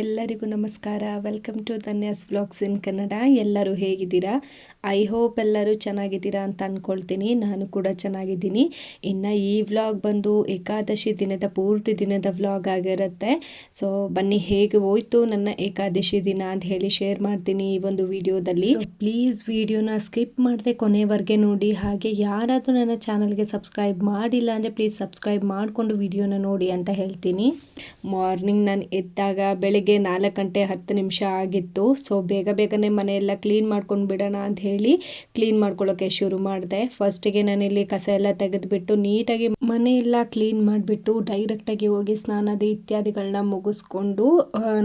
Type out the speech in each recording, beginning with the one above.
ಎಲ್ಲರಿಗೂ ನಮಸ್ಕಾರ. Welcome to Dhanya's vlogs in Kannada ಎಲ್ಲರೂ ಹೇಗಿದ್ದೀರಾ? ಐ ಹೋಪ್ ಎಲ್ಲರೂ ಚೆನ್ನಾಗಿದ್ದೀರಾ ಅಂತ ಅಂದ್ಕೊಳ್ತೀನಿ ನಾನು ಕೂಡ ಚೆನ್ನಾಗಿದ್ದೀನಿ. ಇನ್ನು ಈ ವ್ಲಾಗ್ ಬಂದು ಏಕಾದಶಿ ದಿನದ ಪೂರ್ತಿ ದಿನದ ವ್ಲಾಗ್ ಆಗಿರುತ್ತೆ. ಸೊ ಬನ್ನಿ ಹೇಗೆ ಹೋಯ್ತು ನನ್ನ ಏಕಾದಶಿ ದಿನ ಅಂತ ಹೇಳಿ ಶೇರ್ ಮಾಡ್ತೀನಿ ಈ ಒಂದು ವಿಡಿಯೋದಲ್ಲಿ ಪ್ಲೀಸ್ ವಿಡಿಯೋನ ಸ್ಕಿಪ್ ಮಾಡದೆ ಕೊನೆವರೆಗೆ ನೋಡಿ. ಹಾಗೆ ಯಾರಾದರೂ ನನ್ನ ಚಾನಲ್ಗೆ ಸಬ್ಸ್ಕ್ರೈಬ್ ಮಾಡಿಲ್ಲ ಅಂದರೆ ಪ್ಲೀಸ್ ಸಬ್ಸ್ಕ್ರೈಬ್ ಮಾಡಿಕೊಂಡು ವಿಡಿಯೋನ ನೋಡಿ ಅಂತ ಹೇಳ್ತೀನಿ. ಮಾರ್ನಿಂಗ್ ನಾನು ಎದ್ದಾಗ ಬೆಳಿಗ್ಗೆ ನಾಲ್ಕು ಗಂಟೆ ಹತ್ತು ನಿಮಿಷ ಆಗಿತ್ತು. ಸೊ ಬೇಗ ಬೇಗನೆ ಮನೆಯೆಲ್ಲ ಕ್ಲೀನ್ ಮಾಡ್ಕೊಂಡು ಬಿಡೋಣ ಅಂತ ಹೇಳಿ ಕ್ಲೀನ್ ಮಾಡ್ಕೊಳ್ಳೋಕ್ಕೆ ಶುರು ಮಾಡಿದೆ. ಫಸ್ಟಿಗೆ ನಾನಿಲ್ಲಿ ಕಸ ಎಲ್ಲ ತೆಗೆದುಬಿಟ್ಟು ನೀಟಾಗಿ ಮನೆಯೆಲ್ಲ ಕ್ಲೀನ್ ಮಾಡಿಬಿಟ್ಟು ಡೈರೆಕ್ಟಾಗಿ ಹೋಗಿ ಸ್ನಾನದ ಇತ್ಯಾದಿಗಳನ್ನ ಮುಗಿಸ್ಕೊಂಡು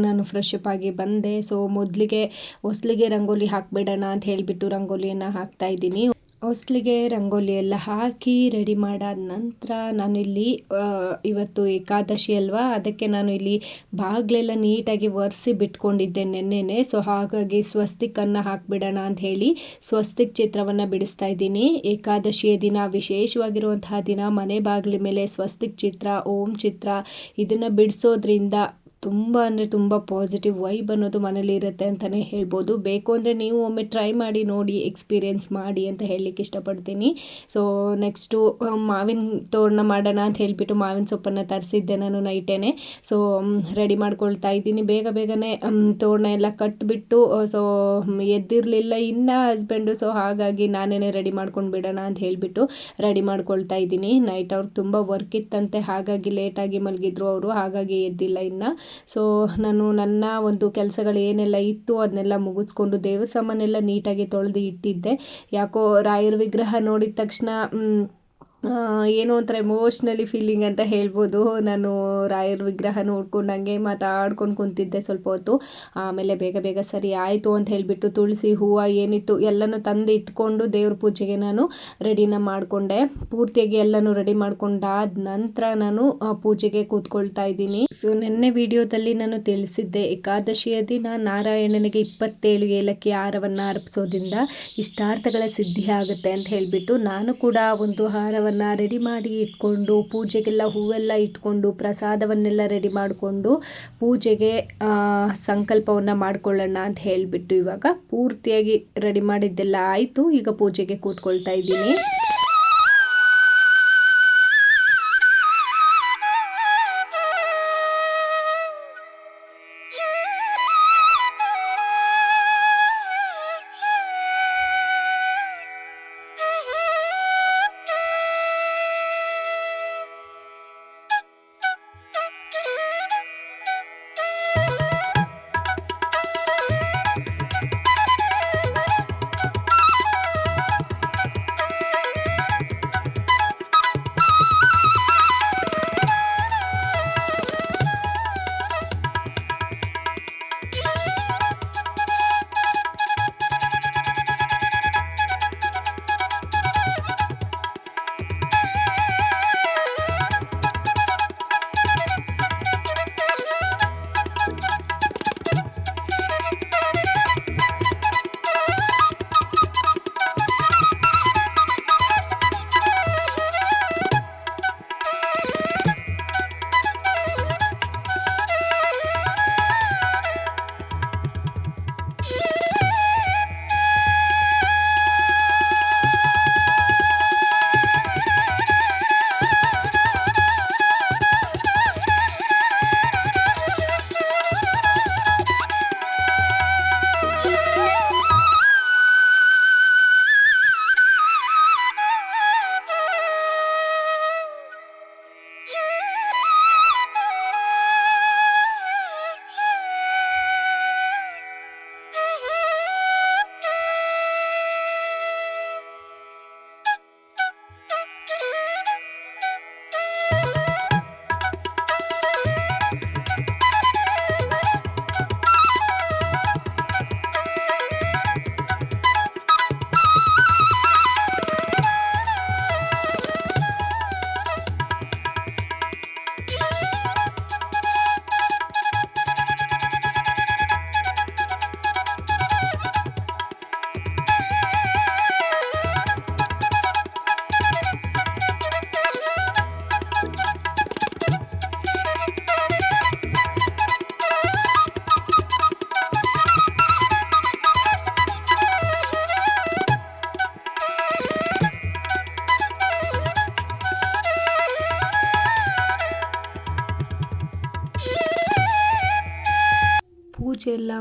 ನಾನು ಫ್ರೆಶ್ ಅಪ್ ಆಗಿ ಬಂದೆ. ಸೊ ಮೊದಲಿಗೆ ಹೊಸ್ಲಿಗೆ ರಂಗೋಲಿ ಹಾಕಿಬಿಡೋಣ ಅಂತ ಹೇಳಿಬಿಟ್ಟು ರಂಗೋಲಿಯನ್ನು ಹಾಕ್ತಾ ಇದ್ದೀನಿ. ಹೊಸ್ಲಿಗೆ ರಂಗೋಲಿ ಎಲ್ಲ ಹಾಕಿ ರೆಡಿ ಮಾಡಾದ ನಂತರ ನಾನಿಲ್ಲಿ ಇಲ್ಲಿ ಇವತ್ತು ಏಕಾದಶಿ ಅಲ್ವಾ? ಅದಕ್ಕೆ ನಾನು ಇಲ್ಲಿ ಬಾಗಿಲೆಲ್ಲ ನೀಟಾಗಿ ಒರೆಸಿ ಬಿಟ್ಕೊಂಡಿದ್ದೆ ನೆನ್ನೆನೆ. ಸೊ ಹಾಗಾಗಿ ಸ್ವಸ್ತಿಕನ್ನು ಹಾಕಿಬಿಡೋಣ ಅಂತ ಹೇಳಿ ಸ್ವಸ್ತಿಕ್ ಚಿತ್ರವನ್ನು ಬಿಡಿಸ್ತಾ ಇದ್ದೀನಿ. ಏಕಾದಶಿಯ ದಿನ ವಿಶೇಷವಾಗಿರುವಂತಹ ದಿನ ಮನೆ ಬಾಗಿಲ ಮೇಲೆ ಸ್ವಸ್ತಿಕ್ ಚಿತ್ರ, ಓಂ ಚಿತ್ರ ಇದನ್ನು ಬಿಡಿಸೋದ್ರಿಂದ ತುಂಬ ಅಂದರೆ ತುಂಬ ಪಾಸಿಟಿವ್ ವೈಬ್ ಅನ್ನೋದು ಮನೇಲಿ ಇರುತ್ತೆ ಅಂತಲೇ ಹೇಳ್ಬೋದು. ಬೇಕು ಅಂದರೆ ನೀವು ಒಮ್ಮೆ ಟ್ರೈ ಮಾಡಿ ನೋಡಿ ಎಕ್ಸ್ಪೀರಿಯೆನ್ಸ್ ಮಾಡಿ ಅಂತ ಹೇಳಲಿಕ್ಕೆ ಇಷ್ಟಪಡ್ತೀನಿ. ಸೊ ನೆಕ್ಸ್ಟು ಮಾವಿನ ತೋರಣ ಮಾಡೋಣ ಅಂತ ಹೇಳಿಬಿಟ್ಟು ಮಾವಿನ ಸೊಪ್ಪನ್ನು ತರಿಸಿದ್ದೆ ನಾನು ನೈಟೇನೆ ಸೊ ರೆಡಿ ಮಾಡ್ಕೊಳ್ತಾ ಇದ್ದೀನಿ. ಬೇಗ ಬೇಗನೆ ತೋರಣ ಎಲ್ಲ ಕಟ್ಬಿಟ್ಟು ಸೊ ಎದ್ದಿರಲಿಲ್ಲ ಇನ್ನು ಹಸ್ಬೆಂಡು ಸೊ ಹಾಗಾಗಿ ನಾನೇ ರೆಡಿ ಮಾಡ್ಕೊಂಡು ಬಿಡೋಣ ಅಂತ ಹೇಳಿಬಿಟ್ಟು ರೆಡಿ ಮಾಡ್ಕೊಳ್ತಾ ಇದ್ದೀನಿ. ನೈಟ್ ಅವ್ರಿಗೆ ತುಂಬ ವರ್ಕ್ ಇತ್ತಂತೆ. ಹಾಗಾಗಿ ಲೇಟಾಗಿ ಮಲಗಿದ್ರು ಅವರು. ಹಾಗಾಗಿ ಎದ್ದಿಲ್ಲ ಇನ್ನು. ಸೊ ನಾನು ನನ್ನ ಒಂದು ಕೆಲಸಗಳು ಏನೆಲ್ಲ ಇತ್ತು ಅದನ್ನೆಲ್ಲ ಮುಗಿಸ್ಕೊಂಡು ದೇವರ ನೀಟಾಗಿ ತೊಳೆದು ಇಟ್ಟಿದ್ದೆ. ಯಾಕೋ ರಾಯರ ವಿಗ್ರಹ ನೋಡಿದ ತಕ್ಷಣ ಏನೋ ಒಂಥರ ಎಮೋಷ್ನಲಿ ಫೀಲಿಂಗ್ ಅಂತ ಹೇಳ್ಬೋದು. ನಾನು ರಾಯರ ವಿಗ್ರಹ ನೋಡ್ಕೊಂಡು ಹಂಗೆ ಮಾತಾಡ್ಕೊಂಡು ಕುಂತಿದ್ದೆ ಸ್ವಲ್ಪ ಹೊತ್ತು. ಆಮೇಲೆ ಬೇಗ ಬೇಗ ಸರಿ ಆಯಿತು ಅಂತ ಹೇಳಿಬಿಟ್ಟು ತುಳಸಿ ಹೂವು ಏನಿತ್ತು ಎಲ್ಲನೂ ತಂದು ಇಟ್ಕೊಂಡು ದೇವ್ರ ಪೂಜೆಗೆ ನಾನು ರೆಡಿನ ಮಾಡಿಕೊಂಡೆ. ಪೂರ್ತಿಯಾಗಿ ಎಲ್ಲನೂ ರೆಡಿ ಮಾಡ್ಕೊಂಡಾದ ನಂತರ ನಾನು ಪೂಜೆಗೆ ಕೂತ್ಕೊಳ್ತಾ ಇದ್ದೀನಿ. ಸೊ ನಿನ್ನೆ ವಿಡಿಯೋದಲ್ಲಿ ನಾನು ತಿಳಿಸಿದ್ದೆ, ಏಕಾದಶಿಯ ದಿನ ನಾರಾಯಣನಿಗೆ ಇಪ್ಪತ್ತೇಳು ಏಲಕ್ಕಿ ಹಾರವನ್ನು ಅರ್ಪಿಸೋದ್ರಿಂದ ಇಷ್ಟಾರ್ಥಗಳ ಸಿದ್ಧಿ ಆಗುತ್ತೆ ಅಂತ ಹೇಳಿಬಿಟ್ಟು ನಾನು ಕೂಡ ಒಂದು ಹಾರವನ್ನು ರೆಡಿ ಮಾಡಿ ಇಟ್ಕೊಂಡು, ಪೂಜೆಗೆಲ್ಲ ಹೂವೆಲ್ಲ ಇಟ್ಕೊಂಡು, ಪ್ರಸಾದವನ್ನೆಲ್ಲ ರೆಡಿ ಮಾಡಿಕೊಂಡು ಪೂಜೆಗೆ ಸಂಕಲ್ಪವನ್ನು ಮಾಡಿಕೊಳ್ಳೋಣ ಅಂತ ಹೇಳಿಬಿಟ್ಟು ಇವಾಗ ಪೂರ್ತಿಯಾಗಿ ರೆಡಿ ಮಾಡಿದ್ದೆಲ್ಲ ಆಯಿತು. ಈಗ ಪೂಜೆಗೆ ಕೂತ್ಕೊಳ್ತಾ ಇದ್ದೀನಿ.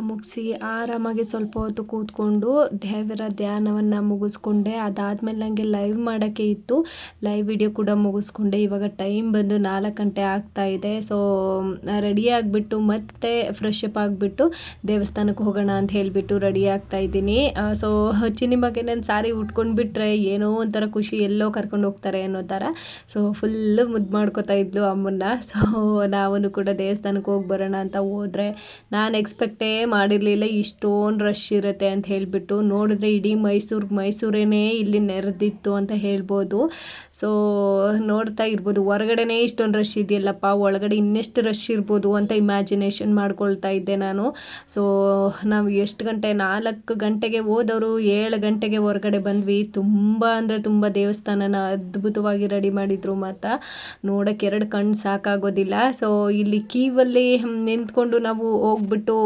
ಮುಗಿಸಿ ಆರಾಮಾಗಿ ಸ್ವಲ್ಪ ಹೊತ್ತು ಕೂತ್ಕೊಂಡು ದೇವರ ಧ್ಯಾನವನ್ನು ಮುಗಿಸ್ಕೊಂಡೆ. ಅದಾದಮೇಲೆ ನನಗೆ ಲೈವ್ ಮಾಡೋಕ್ಕೆ ಇತ್ತು. ಲೈವ್ ವಿಡಿಯೋ ಕೂಡ ಮುಗಿಸ್ಕೊಂಡೆ. ಇವಾಗ ಟೈಮ್ ಬಂದು ನಾಲ್ಕು ಗಂಟೆ ಆಗ್ತಾ ಇದೆ. ಸೊ ರೆಡಿ ಆಗಿಬಿಟ್ಟು ಮತ್ತೆ ಫ್ರೆಶ್ ಅಪ್ ಆಗಿಬಿಟ್ಟು ದೇವಸ್ಥಾನಕ್ಕೆ ಹೋಗೋಣ ಅಂತ ಹೇಳಿಬಿಟ್ಟು ರೆಡಿ ಆಗ್ತಾ ಇದ್ದೀನಿ. ಸೊ ಚಿನಿಮಗೆ ನಾನು ಸಾರಿ ಉಟ್ಕೊಂಡು ಬಿಟ್ರೆ ಏನೋ ಒಂಥರ ಖುಷಿ ಎಲ್ಲೋ ಕರ್ಕೊಂಡು ಹೋಗ್ತಾರೆ ಅನ್ನೋ ಥರ. ಸೊ ಫುಲ್ಲು ಮುದ್ದು ಮಾಡ್ಕೋತಾ ಇದ್ಲು ಅಮ್ಮನ್ನ. ಸೊ ನಾವೂ ಕೂಡ ದೇವಸ್ಥಾನಕ್ಕೆ ಹೋಗಿ ಬರೋಣ ಅಂತ ಹೋದರೆ ನಾನು ಎಕ್ಸ್ಪೆಕ್ಟೇ ಮಾಡಿರಲಿಲ್ಲ, ಇಷ್ಟೊಂದು ರಶ್ ಇರುತ್ತೆ ಅಂತ ಹೇಳಿಬಿಟ್ಟು ನೋಡಿದ್ರೆ ಇಡೀ ಮೈಸೂರು, ಮೈಸೂರೇನೇ ಇಲ್ಲಿ ನೆರೆದಿತ್ತು ಅಂತ ಹೇಳ್ಬೋದು. ಸೊ ನೋಡ್ತಾ ಇರ್ಬೋದು. ಹೊರಗಡೆನೇ ಇಷ್ಟೊಂದು ರಶ್ ಇದೆಯಲ್ಲಪ್ಪ, ಒಳಗಡೆ ಇನ್ನೆಷ್ಟು ರಶ್ ಇರ್ಬೋದು ಅಂತ ಇಮ್ಯಾಜಿನೇಷನ್ ಮಾಡ್ಕೊಳ್ತಾ ಇದ್ದೆ ನಾನು. ಸೊ ನಾವು ಎಷ್ಟು ಗಂಟೆ, ನಾಲ್ಕು ಗಂಟೆಗೆ ಹೋದವರು ಏಳು ಗಂಟೆಗೆ ಹೊರಗಡೆ ಬಂದ್ವಿ. ತುಂಬ ಅಂದರೆ ತುಂಬ ದೇವಸ್ಥಾನನ ಅದ್ಭುತವಾಗಿ ರೆಡಿ ಮಾಡಿದ್ರು ಮಾತ್ರ. ನೋಡೋಕ್ಕೆ ಎರಡು ಕಣ್ಣು ಸಾಕಾಗೋದಿಲ್ಲ. ಸೊ ಇಲ್ಲಿ ಕೀವಲ್ಲಿ ನಿಂತ್ಕೊಂಡು ನಾವು ಹೋಗ್ಬಿಟ್ಟು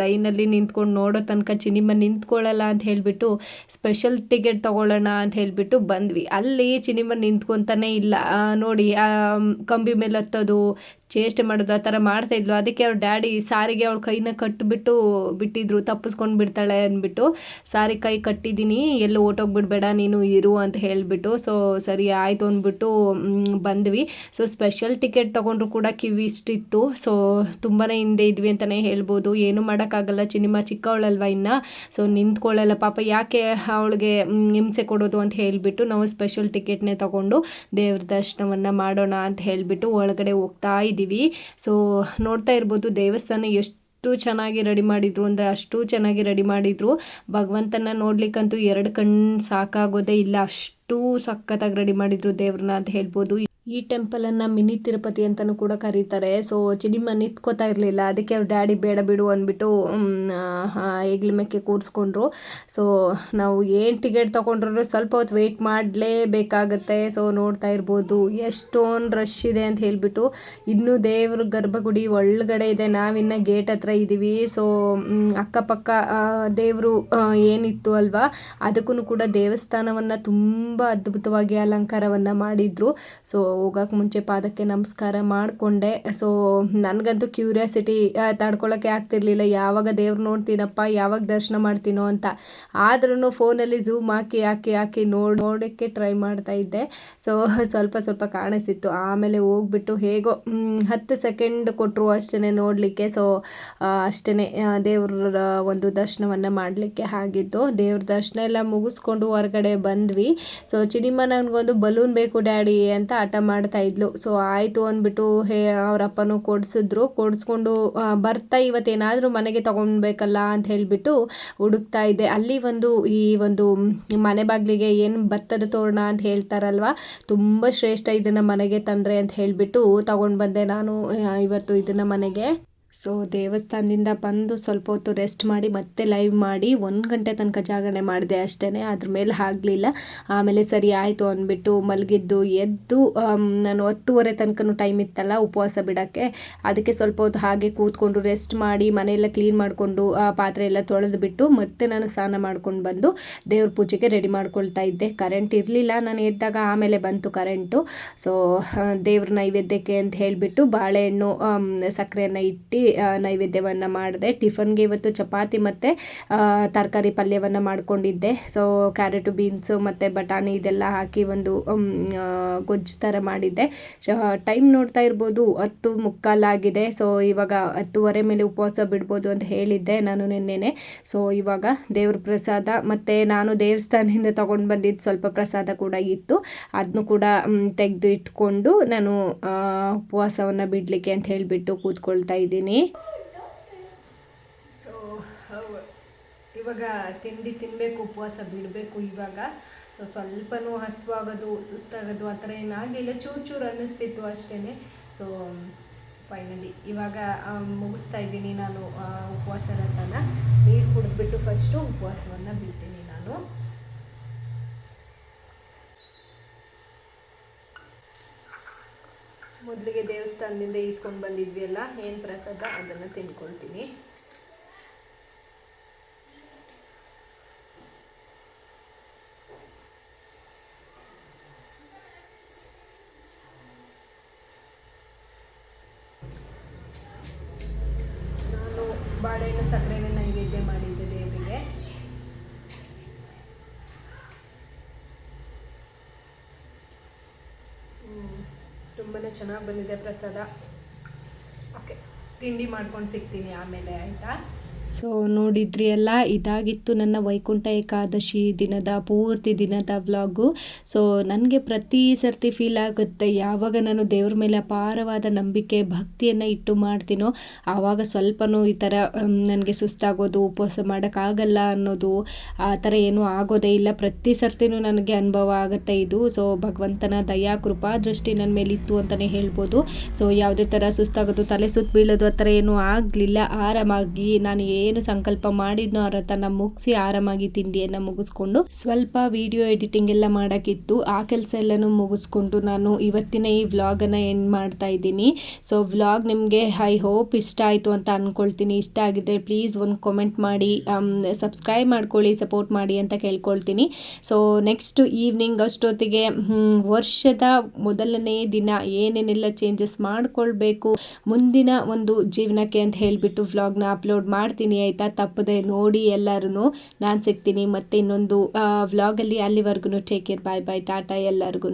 ಲೈನಲ್ಲಿ ನಿಂತ್ಕೊಂಡು ನೋಡೋ ತನಕ ಚಿನಿಮ ನಿಂತ್ಕೊಳ್ಳಲ್ಲ ಅಂತ ಹೇಳಿಬಿಟ್ಟು ಸ್ಪೆಷಲ್ ಟಿಕೆಟ್ ತೊಗೊಳ್ಳೋಣ ಅಂತ ಹೇಳಿಬಿಟ್ಟು ಬಂದ್ವಿ. ಅಲ್ಲಿ ಚಿನಿಮ ನಿಂತ್ಕೊತಾನೆ ಇಲ್ಲ. ನೋಡಿ ಕಂಬಿ ಮೇಲೆ ಹತ್ತೋದು ಚೇಷ್ಟೆ ಮಾಡೋದು, ಆ ಥರ ಮಾಡ್ತಾಯಿದ್ಲು ಅದಕ್ಕೆ ಅವ್ರ ಡ್ಯಾಡಿ ಸಾರಿಗೆ ಅವ್ಳ ಕೈನ ಕಟ್ಟಿಬಿಟ್ಟು ಬಿಟ್ಟಿದ್ರು, ತಪ್ಪಿಸ್ಕೊಂಡು ಬಿಡ್ತಾಳೆ ಅಂದ್ಬಿಟ್ಟು. ಸಾರಿ ಕೈ ಕಟ್ಟಿದ್ದೀನಿ, ಎಲ್ಲೂ ಓಟೋಗ್ಬಿಡ್ಬೇಡ, ನೀನು ಇರು ಅಂತ ಹೇಳಿಬಿಟ್ಟು. ಸೊ ಸರಿ ಆಯಿತು ಅಂದ್ಬಿಟ್ಟು ಬಂದ್ವಿ. ಸೊ ಸ್ಪೆಷಲ್ ಟಿಕೆಟ್ ತೊಗೊಂಡ್ರು ಕೂಡ ಕಿವಿ ಇಷ್ಟಿತ್ತು. ಸೊ ತುಂಬಾ ಹಿಂದೆ ಇದ್ವಿ ಅಂತಲೇ ಹೇಳ್ಬೋದು. ಏನೂ ಮಾಡೋಕ್ಕಾಗಲ್ಲ ಸಿನಿಮಾ ಚಿಕ್ಕವಳಲ್ವ ಇನ್ನು? ಸೊ ನಿಂತ್ಕೊಳ್ಳಲ್ಲ. ಪಾಪ ಯಾಕೆ ಅವಳಿಗೆ ಹಿಂಸೆ ಕೊಡೋದು ಅಂತ ಹೇಳಿಬಿಟ್ಟು ನಾವು ಸ್ಪೆಷಲ್ ಟಿಕೆಟ್ನೇ ತೊಗೊಂಡು ದೇವ್ರ ದರ್ಶನವನ್ನು ಮಾಡೋಣ ಅಂತ ಹೇಳಿಬಿಟ್ಟು ಒಳಗಡೆ ಹೋಗ್ತಾ ಇದ್ದೀವಿ ಸೊ ನೋಡ್ತಾ ಇರ್ಬೋದು ದೇವಸ್ಥಾನ ಎಷ್ಟು ಚೆನ್ನಾಗಿ ರೆಡಿ ಮಾಡಿದ್ರು ಅಂದರೆ ಅಷ್ಟು ಚೆನ್ನಾಗಿ ರೆಡಿ ಮಾಡಿದ್ರು. ಭಗವಂತನ ನೋಡ್ಲಿಕ್ಕಂತೂ ಎರಡು ಕಣ್ಣು ಸಾಕಾಗೋದೇ ಇಲ್ಲ. ಅಷ್ಟು ಸಖತ್ತಾಗಿ ರೆಡಿ ಮಾಡಿದ್ರು ದೇವ್ರನ್ನ ಅಂತ ಹೇಳ್ಬೋದು. ಈ ಟೆಂಪಲನ್ನು ಮಿನಿ ತಿರುಪತಿ ಅಂತಲೂ ಕೂಡ ಕರೀತಾರೆ. ಸೊ ಚಿಡಿಮ ನಿಂತ್ಕೋತಾ ಇರಲಿಲ್ಲ. ಅದಕ್ಕೆ ಅವ್ರ ಡ್ಯಾಡಿ ಬೇಡ ಬಿಡು ಅಂದ್ಬಿಟ್ಟು ಹೆಗ್ಲ ಮೇಕೆ ಕೂರಿಸ್ಕೊಂಡ್ರು. ಸೊ ನಾವು ಏನು ಟಿಕೆಟ್ ತೊಗೊಂಡ್ರು ಸ್ವಲ್ಪ ಹೊತ್ತು ವೆಯ್ಟ್ ಮಾಡಲೇಬೇಕಾಗತ್ತೆ. ಸೊ ನೋಡ್ತಾ ಇರ್ಬೋದು. ಎಷ್ಟೊಂದು ರಶ್ ಇದೆ ಅಂತ ಹೇಳಿಬಿಟ್ಟು, ಇನ್ನೂ ದೇವ್ರ ಗರ್ಭಗುಡಿ ಒಳಗಡೆ ಇದೆ. ನಾವಿನ್ನು ಗೇಟ್ ಹತ್ರ ಇದ್ದೀವಿ ಸೊ ಅಕ್ಕಪಕ್ಕ ದೇವರು ಏನಿತ್ತು ಅಲ್ವಾ ಅದಕ್ಕೂ ಕೂಡ ದೇವಸ್ಥಾನವನ್ನು ತುಂಬ ಅದ್ಭುತವಾಗಿ ಅಲಂಕಾರವನ್ನು ಮಾಡಿದರು. ಸೊ ಹೋಗೋಕೆ ಮುಂಚೆ ಪಾದಕ್ಕೆ ನಮಸ್ಕಾರ ಮಾಡಿಕೊಂಡೆ. ಸೊ ನನಗಂತೂ ಕ್ಯೂರಿಯಾಸಿಟಿ ತಡ್ಕೊಳ್ಳೋಕ್ಕೆ ಆಗ್ತಿರ್ಲಿಲ್ಲ. ಯಾವಾಗ ದೇವ್ರು ನೋಡ್ತೀನಪ್ಪ, ಯಾವಾಗ ದರ್ಶನ ಮಾಡ್ತೀನೋ ಅಂತ. ಆದ್ರೂ ಫೋನಲ್ಲಿ ಝೂಮ್ ಹಾಕಿ ಹಾಕಿ ಹಾಕಿ ನೋಡಿ ನೋಡೋಕ್ಕೆ ಟ್ರೈ ಮಾಡ್ತಾ ಇದ್ದೆ. ಸೊ ಸ್ವಲ್ಪ ಸ್ವಲ್ಪ ಕಾಣಿಸಿತ್ತು. ಆಮೇಲೆ ಹೋಗ್ಬಿಟ್ಟು ಹೇಗೋ ಹತ್ತು ಸೆಕೆಂಡ್ ಕೊಟ್ಟರು ಅಷ್ಟೇ ನೋಡಲಿಕ್ಕೆ. ಸೊ ಅಷ್ಟೇ ದೇವ್ರ ಒಂದು ದರ್ಶನವನ್ನು ಮಾಡಲಿಕ್ಕೆ ಆಗಿದ್ದು ದೇವ್ರ ದರ್ಶನ ಎಲ್ಲ ಮುಗಿಸ್ಕೊಂಡು ಹೊರಗಡೆ ಬಂದ್ವಿ. ಸೊ ಚಿನಿಮ್ಮ ನನಗೊಂದು ಬಲೂನ್ ಬೇಕು ಡ್ಯಾಡಿ ಅಂತ ಹಠ ಮಾಡ್ತಾ ಇದ್ಲು. ಸೊ ಆಯಿತು ಅಂದ್ಬಿಟ್ಟು ಹೇ ಅವರಪ್ಪನೂ ಕೊಡಿಸಿದ್ರು. ಕೊಡಿಸ್ಕೊಂಡು ಬರ್ತಾ ಇವತ್ತೇನಾದರೂ ಮನೆಗೆ ತೊಗೊಳ್ಬೇಕಲ್ಲ ಅಂತ ಹೇಳಿಬಿಟ್ಟು ಹುಡುಕ್ತಾ ಇದ್ದೆ. ಅಲ್ಲಿ ಒಂದು, ಈ ಒಂದು ಮನೆ ಬಾಗಿಲಿಗೆ ಏನು ಭತ್ತದ ತೋರಣ ಅಂತ ಹೇಳ್ತಾರಲ್ವ? ತುಂಬ ಶ್ರೇಷ್ಠ ಇದನ್ನು ಮನೆಗೆ ತಂದರೆ ಅಂತ ಹೇಳಿಬಿಟ್ಟು ತಗೊಂಡು ಬಂದೆ ನಾನು ಇವತ್ತು ಇದನ್ನು ಮನೆಗೆ. ಸೊ ದೇವಸ್ಥಾನದಿಂದ ಬಂದು ಸ್ವಲ್ಪ ಹೊತ್ತು ರೆಸ್ಟ್ ಮಾಡಿ ಮತ್ತೆ ಲೈವ್ ಮಾಡಿ ಒಂದು ಗಂಟೆ ತನಕ ಜಾಗರಣೆ ಮಾಡಿದೆ ಅಷ್ಟೇ ಅದ್ರ ಮೇಲೆ ಆಗಲಿಲ್ಲ. ಆಮೇಲೆ ಸರಿ ಆಯಿತು ಅಂದ್ಬಿಟ್ಟು ಮಲಗಿದ್ದು, ಎದ್ದು ನಾನು ಹತ್ತುವರೆ ತನಕನೂ ಟೈಮ್ ಇತ್ತಲ್ಲ ಉಪವಾಸ ಬಿಡೋಕ್ಕೆ. ಅದಕ್ಕೆ ಸ್ವಲ್ಪ ಹೊತ್ತು ಹಾಗೆ ಕೂತ್ಕೊಂಡು ರೆಸ್ಟ್ ಮಾಡಿ ಮನೆಯೆಲ್ಲ ಕ್ಲೀನ್ ಮಾಡಿಕೊಂಡು ಪಾತ್ರೆ ಎಲ್ಲ ತೊಳೆದು ಬಿಟ್ಟು ಮತ್ತೆ ನಾನು ಸ್ನಾನ ಮಾಡ್ಕೊಂಡು ಬಂದು ದೇವ್ರ ಪೂಜೆಗೆ ರೆಡಿ ಮಾಡ್ಕೊಳ್ತಾ ಇದ್ದೆ. ಕರೆಂಟ್ ಇರಲಿಲ್ಲ. ನಾನು ಎದ್ದಾಗ ಆಮೇಲೆ ಬಂತು ಕರೆಂಟು ಸೊ ದೇವ್ರ ನೈವೇದ್ಯಕ್ಕೆ ಅಂತ ಹೇಳಿಬಿಟ್ಟು ಬಾಳೆಹಣ್ಣು ಸಕ್ಕರೆಯನ್ನು ಇಟ್ಟು ನೈವೇದ್ಯವನ್ನು ಮಾಡಿದೆ. ಟಿಫನ್ಗೆ ಇವತ್ತು ಚಪಾತಿ ಮತ್ತು ತರಕಾರಿ ಪಲ್ಯವನ್ನು ಮಾಡಿಕೊಂಡಿದ್ದೆ. ಸೊ ಕ್ಯಾರೆಟು, ಬೀನ್ಸು ಮತ್ತು ಬಟಾಣಿ ಇದೆಲ್ಲ ಹಾಕಿ ಒಂದು ಗೊಜ್ಜು ಥರ ಮಾಡಿದ್ದೆ. ಟೈಮ್ ನೋಡ್ತಾ ಇರ್ಬೋದು. ಹತ್ತು ಮುಕ್ಕಾಲಾಗಿದೆ ಸೊ ಇವಾಗ ಹತ್ತುವರೆ ಮೇಲೆ ಉಪವಾಸ ಬಿಡ್ಬೋದು ಅಂತ ಹೇಳಿದ್ದೆ ನಾನು ನಿನ್ನೆನೆ. ಸೊ ಇವಾಗ ದೇವ್ರ ಪ್ರಸಾದ ಮತ್ತು ನಾನು ದೇವಸ್ಥಾನದಿಂದ ತೊಗೊಂಡು ಬಂದಿದ್ದು ಸ್ವಲ್ಪ ಪ್ರಸಾದ ಕೂಡ ಇತ್ತು. ಅದನ್ನು ಕೂಡ ತೆಗೆದು ಇಟ್ಕೊಂಡು ನಾನು ಉಪವಾಸವನ್ನು ಬಿಡಲಿಕ್ಕೆ ಅಂತ ಹೇಳಿಬಿಟ್ಟು ಕೂತ್ಕೊಳ್ತಾ ಇದ್ದೀನಿ. ಸೊ ಇವಾಗ ತಿಂಡಿ ತಿನ್ನಬೇಕು ಉಪವಾಸ ಬಿಡಬೇಕು ಇವಾಗ. ಸೊ ಸ್ವಲ್ಪನೂ ಹಸುವಾಗೋದು, ಸುಸ್ತಾಗೋದು ಆ ಥರ ಏನಾಗಲಿಲ್ಲ. ಚೂರು ಚೂರು ಅನ್ನಿಸ್ತಿತ್ತು ಅಷ್ಟೇ ಸೊ ಫೈನಲಿ ಇವಾಗ ಮುಗಿಸ್ತಾ ಇದ್ದೀನಿ ನಾನು ಉಪವಾಸ ವ್ರತನ ನೀರು ಕುಡಿದ್ಬಿಟ್ಟು ಫಸ್ಟು ಉಪವಾಸವನ್ನು ಬಿಡ್ತೀನಿ ನಾನು. ಮೊದಲಿಗೆ ದೇವಸ್ಥಾನದಿಂದ ಈಸ್ಕೊಂಡು ಬಂದಿದ್ವಿ ಅಲ್ಲ ಏನು ಪ್ರಸಾದ? ಅದನ್ನು ತಿನ್ಕೊಳ್ತೀನಿ. ನಾನು ಬಾಳೆಹಣ್ಣು ಸಕ್ಕರೆನ ಚೆನ್ನಾಗಿ ಬಂದಿದೆ ಪ್ರಸಾದ. ಓಕೆ ತಿಂಡಿ ಮಾಡ್ಕೊಂಡು ಸಿಗ್ತೀನಿ ಆಮೇಲೆ ಆಯಿತಾ? ಸೊ ನೋಡಿದ್ರಿ ಎಲ್ಲ ಇದಾಗಿತ್ತು ನನ್ನ ವೈಕುಂಠ ಏಕಾದಶಿ ದಿನದ ಪೂರ್ತಿ ದಿನದ ವ್ಲಾಗು ಸೊ ನನಗೆ ಪ್ರತಿ ಸರ್ತಿ ಫೀಲ್ ಆಗುತ್ತೆ, ಯಾವಾಗ ನಾನು ದೇವ್ರ ಮೇಲೆ ಅಪಾರವಾದ ನಂಬಿಕೆ, ಭಕ್ತಿಯನ್ನು ಇಟ್ಟು ಮಾಡ್ತೀನೋ, ಆವಾಗ ಸ್ವಲ್ಪನೂ ಈ ಥರ ನನಗೆ ಸುಸ್ತಾಗೋದು, ಉಪವಾಸ ಮಾಡೋಕ್ಕಾಗಲ್ಲ ಅನ್ನೋದು, ಆ ಥರ ಏನೂ ಆಗೋದೇ ಇಲ್ಲ. ಪ್ರತಿ ಸರ್ತಿನೂ ನನಗೆ ಅನುಭವ ಆಗುತ್ತೆ ಇದು. ಸೊ ಭಗವಂತನ ದಯಾ, ಕೃಪಾ, ದೃಷ್ಟಿ ನನ್ನ ಮೇಲೆ ಇತ್ತು ಅಂತಲೇ ಹೇಳ್ಬೋದು. ಸೊ ಯಾವುದೇ ಥರ ಸುಸ್ತಾಗೋದು, ತಲೆ ಸುತ್ತ ಬೀಳೋದು ಆ ಥರ ಏನೂ ಆಗಲಿಲ್ಲ. ಆರಾಮಾಗಿ ನಾನು ಏನು ಸಂಕಲ್ಪ ಮಾಡಿದ್ನೋ ಆ ತನ್ನ ಮುಗಿಸಿ ಆರಾಮಾಗಿ ತಿಂಡಿಯನ್ನು ಮುಗಿಸ್ಕೊಂಡು ಸ್ವಲ್ಪ ವಿಡಿಯೋ ಎಡಿಟಿಂಗ್ ಎಲ್ಲ ಮಾಡೋಕ್ಕಿತ್ತು. ಆ ಕೆಲಸ ಎಲ್ಲನೂ ಮುಗಿಸ್ಕೊಂಡು ನಾನು ಇವತ್ತಿನ ಈ ವ್ಲಾಗನ್ನು ಎಂಡ್ ಮಾಡ್ತಾ ಇದ್ದೀನಿ. ಸೊ ವ್ಲಾಗ್ ನಿಮಗೆ ಐ ಹೋಪ್ ಇಷ್ಟ ಆಯಿತು ಅಂತ ಅಂದ್ಕೊಳ್ತೀನಿ ಇಷ್ಟ ಆಗಿದ್ರೆ ಪ್ಲೀಸ್ ಒಂದು ಕಮೆಂಟ್ ಮಾಡಿ ಸಬ್ಸ್ಕ್ರೈಬ್ ಮಾಡ್ಕೊಳ್ಳಿ ಸಪೋರ್ಟ್ ಮಾಡಿ ಅಂತ ಕೇಳ್ಕೊಳ್ತೀನಿ. ಸೊ ನೆಕ್ಸ್ಟ್ ಈವ್ನಿಂಗ್ ಅಷ್ಟೊತ್ತಿಗೆ ವರ್ಷದ ಮೊದಲನೇ ದಿನ ಏನೇನೆಲ್ಲ ಚೇಂಜಸ್ ಮಾಡ್ಕೊಳ್ಬೇಕು, ಮುಂದಿನ ಒಂದು ಜೀವನಕ್ಕೆ ಅಂತ ಹೇಳಿಬಿಟ್ಟು ವ್ಲಾಗ್ನ ಅಪ್ಲೋಡ್ ಮಾಡ್ತೀನಿ ಆಯಿತಾ? ತಪ್ಪದೆ ನೋಡಿ ಎಲ್ಲರೂ ನಾನು ಸಿಗ್ತೀನಿ. ಮತ್ತೆ ಇನ್ನೊಂದು ವ್ಲಾಗಲ್ಲಿ ಅಲ್ಲಿವರೆಗೂ ಟೇಕ್ ಕೇರ್ ಬಾಯ್ ಬಾಯ್ ಟಾಟಾ ಎಲ್ಲರಿಗೂ